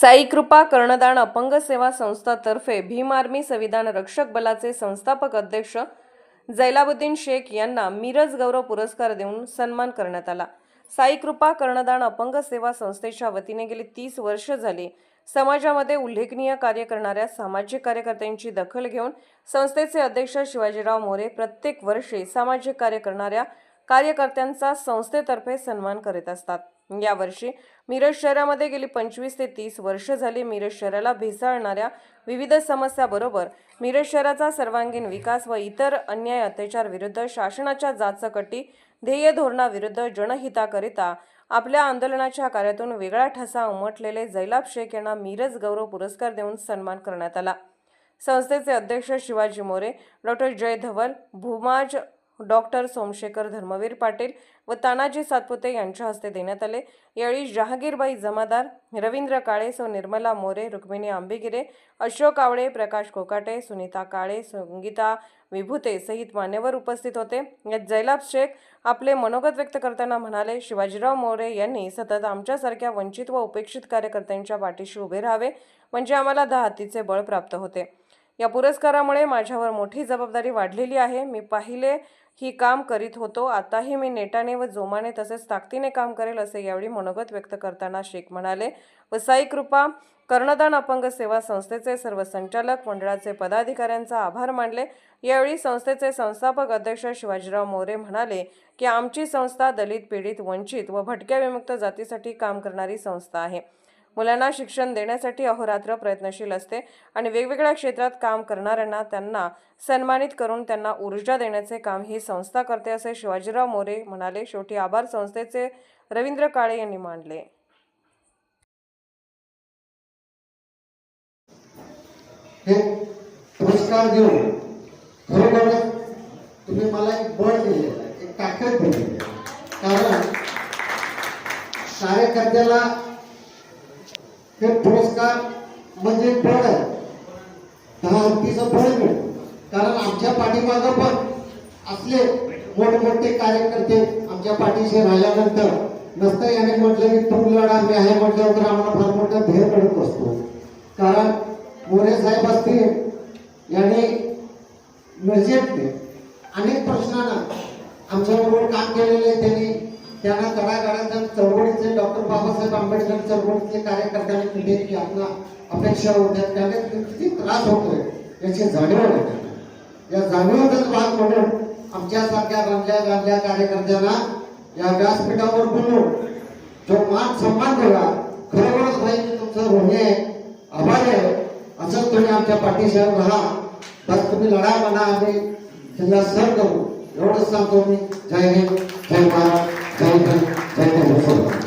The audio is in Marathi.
साईकृपा कर्णदान अपंग सेवा संस्थातर्फे भीम आर्मी संविधान रक्षक बलाचे संस्थापक अध्यक्ष जैलाबुद्दीन शेख यांना मिरज गौरव पुरस्कार देऊन सन्मान करण्यात आला. साईकृपा कर्णदान अपंग सेवा संस्थेच्या वतीने गेली तीस वर्ष झाली. समाजामध्ये उल्लेखनीय कार्य करणाऱ्या सामाजिक कार्यकर्त्यांची दखल घेऊन संस्थेचे अध्यक्ष शिवाजीराव मोरे प्रत्येक वर्षी सामाजिक कार्य करणाऱ्या कार्यकर्त्यांचा संस्थेतर्फे सन्मान करीत असतात. यावर्षी मिरज शहरामध्ये गेली पंचवीस ते तीस वर्ष झाली मिरज शहराला भेसाळणाऱ्या विविध समस्याबरोबर मिरज शहराचा सर्वांगीण विकास व इतर अन्याय अत्याचार विरुद्ध शासनाच्या जाचकटी ध्येय धोरणाविरुद्ध जनहिताकरिता आपल्या आंदोलनाच्या कार्यातून वेगळा ठसा उमटलेले जैलाब शेख यांना मिरज गौरव पुरस्कार देऊन सन्मान करण्यात आला. संस्थेचे अध्यक्ष शिवाजी मोरे डॉक्टर जय धवल भूमाज डॉक्टर सोमशेखर धर्मवीर पाटील व तानाजी सातपुते यांच्या हस्ते देण्यात आले. यावेळी जहागीरबाई जमादार रवींद्र काळे सौ निर्मला मोरे रुक्मिणी आंबेगिरे अशोक आवळे प्रकाश कोकाटे सुनीता काळे संगीता विभूते सहित मान्यवर उपस्थित होते. यात जैलाब शेख आपले मनोगत व्यक्त करताना म्हणाले शिवाजीराव मोरे यांनी सतत आमच्यासारख्या वंचित व उपेक्षित कार्यकर्त्यांच्या पाठीशी उभे राहावे म्हणजे आम्हाला दहा हातीचे बळ प्राप्त होते. या पुरस्कारामुळे माझ्यावर मोठी जबाबदारी वाढलेली आहे. मी पाहिले ही काम करीत होतो. आताही मी नेटाने व जोमाने तसेच ताकदीने काम करेल असे यावेळी मनोगत व्यक्त करताना शेख म्हणाले व साई कृपा कर्णदान अपंग सेवा संस्थेचे सर्व संचालक मंडळाचे पदाधिकाऱ्यांचा आभार मानले. यावेळी संस्थेचे संस्थापक अध्यक्ष शिवाजीराव मोरे म्हणाले की आमची संस्था दलित पीडित वंचित व भटक्या विमुक्त जातीसाठी काम करणारी संस्था आहे. मुलांना शिक्षण देण्यासाठी अहोरात्र प्रयत्नशील असते आणि वेगवेगळ्या क्षेत्रात काम करणाऱ्यांना त्यांना सन्मानित करून त्यांना ऊर्जा देण्याचे काम ही संस्था करते असे शिवाजीराव मोरे म्हणाले. शेवटी आभार संस्थेचे रवींद्र काळे यांनी मांडले हे पुरस्कार देऊन खरोखरच तुम्ही मला एक बळ दिलेलं आहे एक ताकद दिलेली आहे. कारण कार्यकर्त्याला हे पुरस्कार म्हणजे फळ आहे? दहा हत्तीचं फळ मिळतं कारण आमच्या पाठीमागं पण असले मोठमोठे कार्यकर्ते आमच्या पाठीशी राहिल्यानंतर नसतं याने म्हटलं की तू लढा मी आहे म्हटलं तर आम्हाला फार मोठा ध्येय मिळत असतो. कारण मोरे साहेब असतील यांनी मिरजेतले अनेक प्रश्नांना आमच्याबरोबर काम केलेले आहे त्यांनी. त्यांना तळागाळाच्या चळवळीचे डॉक्टर बाबासाहेब आंबेडकर चळवळीचे कार्यकर्त्यांनी पिढी की आपला अपेक्षा होत्या त्याने किती त्रास होतोय याची जाणीव आहे या जाणीवचाच भाग म्हणून आमच्यासारख्या रंगल्या गांधल्या कार्यकर्त्यांना या व्यासपीठावर बोलून जो मान सन्मान दिला खरोखरच भाई तुमचं ऋणी आहे आभार आहे. असंच तुम्ही आमच्या पाठीशी राहा. बस तुम्ही लढा म्हणा आम्ही त्यांना सर करू. एवढंच सांगतो मी. जय हिंद जय महाराज जय हिंद जय हिंद